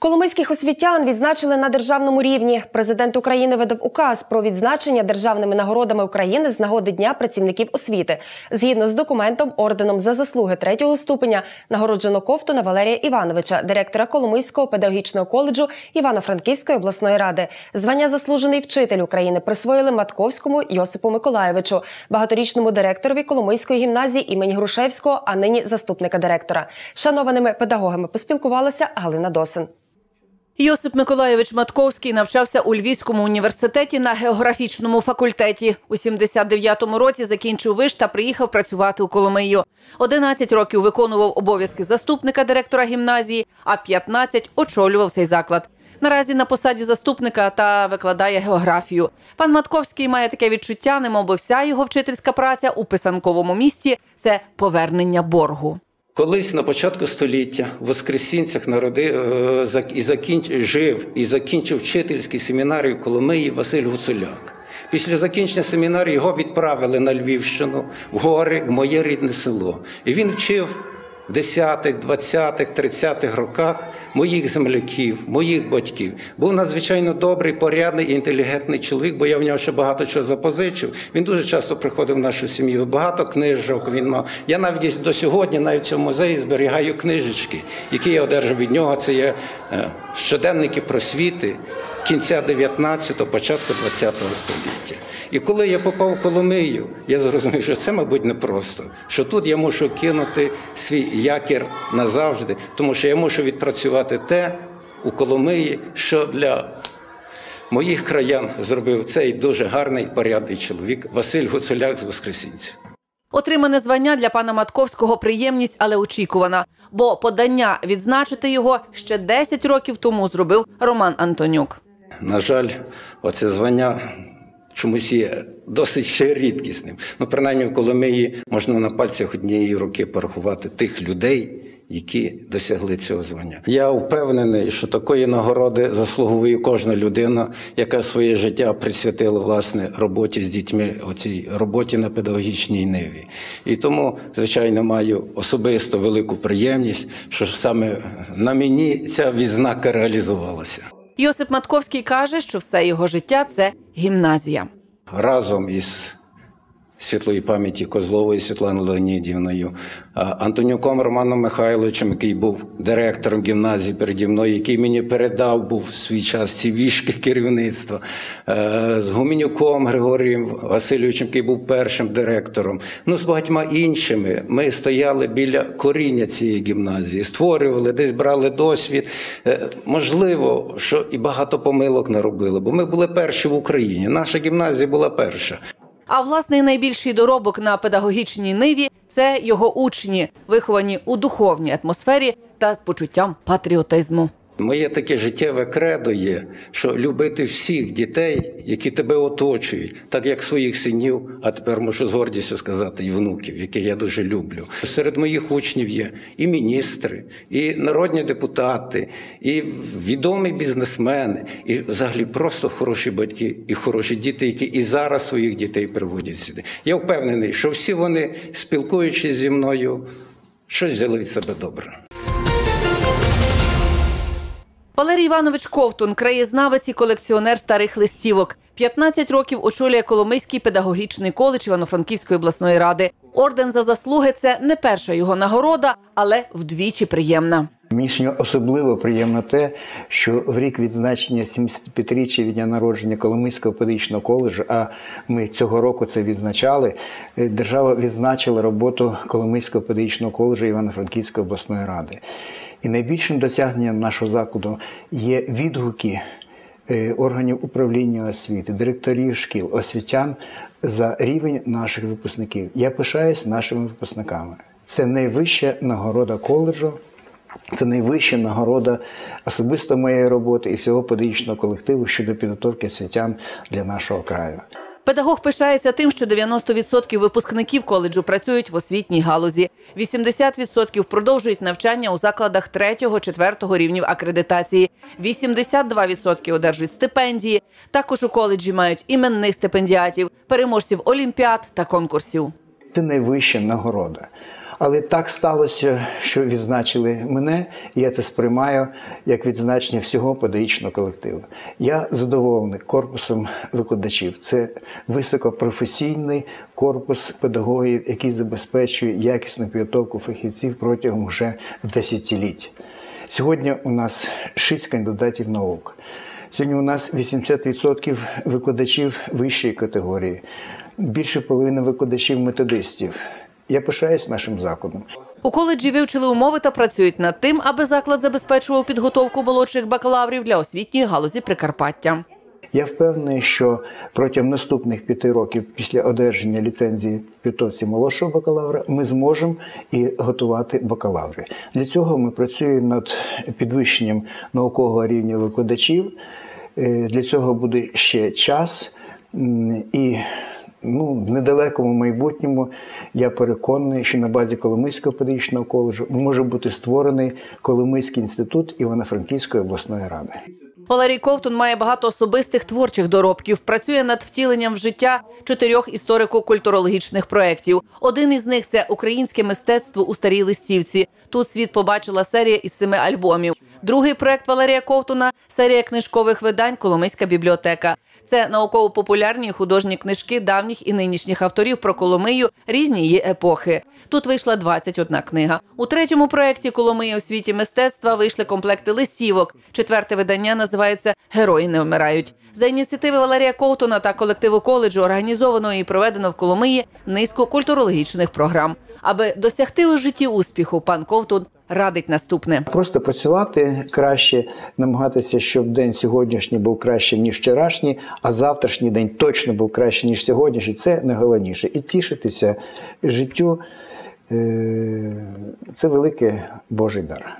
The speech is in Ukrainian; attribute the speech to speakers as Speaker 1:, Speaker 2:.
Speaker 1: Коломийських освітян відзначили на державному рівні. Президент України видав указ про відзначення державними нагородами України з нагоди Дня працівників освіти. Згідно з документом, орденом за заслуги третього ступеня нагороджено Ковтуна Валерія Івановича, директора Коломийського педагогічного коледжу Івано-Франківської обласної ради. Звання заслужений вчитель України присвоїли Матковському Йосипу Миколаєвичу, багаторічному директорові Коломийської гімназії імені Грушевського, а нині заступника директора. Шанованими педагогами поспілкувалася Галина Досин.
Speaker 2: Йосип Миколайович Матковський навчався у Львівському університеті на географічному факультеті. У 79-му році закінчив виш та приїхав працювати у Коломию. 11 років виконував обов'язки заступника директора гімназії, а 15 очолював цей заклад. Наразі на посаді заступника та викладає географію. Пан Матковський має таке відчуття, немов би вся його вчительська праця у писанковому місті це повернення боргу.
Speaker 3: Колись на початку століття в Воскресінцях народив е, і закінч, жив і закінчив вчительський семінарій в Коломиї Василь Гуцуляк. Після закінчення семінарію його відправили на Львівщину в гори, в моє рідне село. І він вчив 10-х, 20-х, 30-х роках моїх земляків, моїх батьків. Був надзвичайно добрий, порядний, інтелігентний чоловік, бо я в нього ще багато чого запозичив. Він дуже часто приходив в нашу сім'ю. Багато книжок він мав. Я навіть до сьогодні, навіть в музеї, зберігаю книжечки, які я одержав від нього. Це є е, щоденники просвіти кінця 19-го, початку 20-го століття. І коли я попав в Коломию, я зрозумів, що це, мабуть, непросто. Що тут я мушу кинути свій якір назавжди, тому що я мушу відпрацювати те у Коломиї, що для моїх краян зробив цей дуже гарний порядний чоловік Василь Гуцуляк з Воскресінців.
Speaker 2: Отримане звання для пана Матковського приємність, але очікувана. Бо подання відзначити його ще 10 років тому зробив Роман Антонюк.
Speaker 3: На жаль, оце звання чомусь є досить ще рідкісним. Ну, принаймні, в Коломиї можна на пальцях однієї руки порахувати тих людей. Які досягли цього звання, я впевнений, що такої нагороди заслуговує кожна людина, яка своє життя присвятила власне роботі з дітьми, оцій роботі на педагогічній ниві. І тому, звичайно, маю особисто велику приємність, що саме на мені ця відзнака реалізувалася.
Speaker 2: Йосип Матковський каже, що все його життя це гімназія.
Speaker 3: Разом із світлої пам'яті Козловою Світланою Леонідівною, Антонюком Романом Михайловичем, який був директором гімназії переді мною, який мені передав був в свій час ці вішки керівництва, е, з Гуменюком Григорієм Васильовичем, який був першим директором. Ну, з багатьма іншими ми стояли біля коріння цієї гімназії, створювали, десь брали досвід. Е, можливо, що і багато помилок наробили, бо ми були перші в Україні. Наша гімназія була перша.
Speaker 2: А власний найбільший доробок на педагогічній ниві це його учні, виховані у духовній атмосфері та з почуттям патріотизму.
Speaker 3: Моє таке життєве кредо є, що любити всіх дітей, які тебе оточують, так як своїх синів, а тепер можу з гордістю сказати, і внуків, яких я дуже люблю. Серед моїх учнів є і міністри, і народні депутати, і відомі бізнесмени, і взагалі просто хороші батьки і хороші діти, які і зараз своїх дітей приводять сюди. Я впевнений, що всі вони, спілкуючись зі мною, щось взяли від себе добре.
Speaker 2: Валерій Іванович Ковтун, краєзнавець і колекціонер старих листівок. 15 років очолює Коломийський педагогічний коледж Івано-Франківської обласної ради. Орден за заслуги це не перша його нагорода, але вдвічі приємна.
Speaker 4: Мені особливо приємно те, що в рік відзначення 75-річчя від дня народження Коломийського педагогічного коледжу, а ми цього року це відзначали. Е, держава відзначила роботу Коломийського педагогічного коледжу Івано-Франківської обласної ради. І найбільшим досягненням нашого закладу є відгуки е, органів управління освіти, директорів шкіл, освітян за рівень наших випускників. Я пишаюсь нашими випускниками. Це найвища нагорода коледжу. Це найвища нагорода особисто моєї роботи і всього педагогічного колективу щодо підготовки освітян для нашого краю.
Speaker 2: Педагог пишається тим, що 90% випускників коледжу працюють в освітній галузі. 80% продовжують навчання у закладах 3-4 рівнів акредитації. 82% одержують стипендії. Також у коледжі мають іменних стипендіатів, переможців олімпіад та конкурсів.
Speaker 4: Це найвища нагорода. Але так сталося, що відзначили мене, і я це сприймаю як відзначення всього педагогічного колективу. Я задоволений корпусом викладачів. Це високопрофесійний корпус педагогів, який забезпечує якісну підготовку фахівців протягом вже десятиліть. Сьогодні у нас 6 кандидатів наук. Сьогодні у нас 80% викладачів вищої категорії, більше половини викладачів методистів. Я пишаюсь нашим закладом.
Speaker 2: У коледжі вивчили умови та працюють над тим, аби заклад забезпечував підготовку молодших бакалаврів для освітньої галузі Прикарпаття.
Speaker 4: Я впевнений, що протягом наступних п'яти років після одержання ліцензії підготовці молодшого бакалавра ми зможемо і готувати бакалаври. Для цього ми працюємо над підвищенням наукового рівня викладачів. Е, Для цього буде ще час і ну, в недалекому майбутньому я переконаний, що на базі Коломийського педагогічного коледжу може бути створений Коломийський інститут Івано-Франківської обласної ради.
Speaker 2: Валерій Ковтун має багато особистих творчих доробків. Працює над втіленням в життя чотирьох історико-культурологічних проєктів. Один із них це українське мистецтво у старій листівці. Тут світ побачила серія із семи альбомів. Другий проект Валерія Ковтуна серія книжкових видань Коломийська бібліотека. Це науково-популярні художні книжки давніх і нинішніх авторів про Коломию різні її епохи. Тут вийшла 21 книга. У третьому проєкті Коломия у світі мистецтва вийшли комплекти листівок. Четверте видання називається Герої не вмирають. За ініціативи Валерія Ковтуна та колективу коледжу організовано і проведено в Коломиї низку культурологічних програм. Аби досягти у житті успіху, пан Ковтун радить наступне.
Speaker 4: Просто працювати краще, намагатися, щоб день сьогоднішній був краще, ніж вчорашній, а завтрашній день точно був краще, ніж сьогоднішній. Це найголовніше. І тішитися життю е, це великий Божий дар.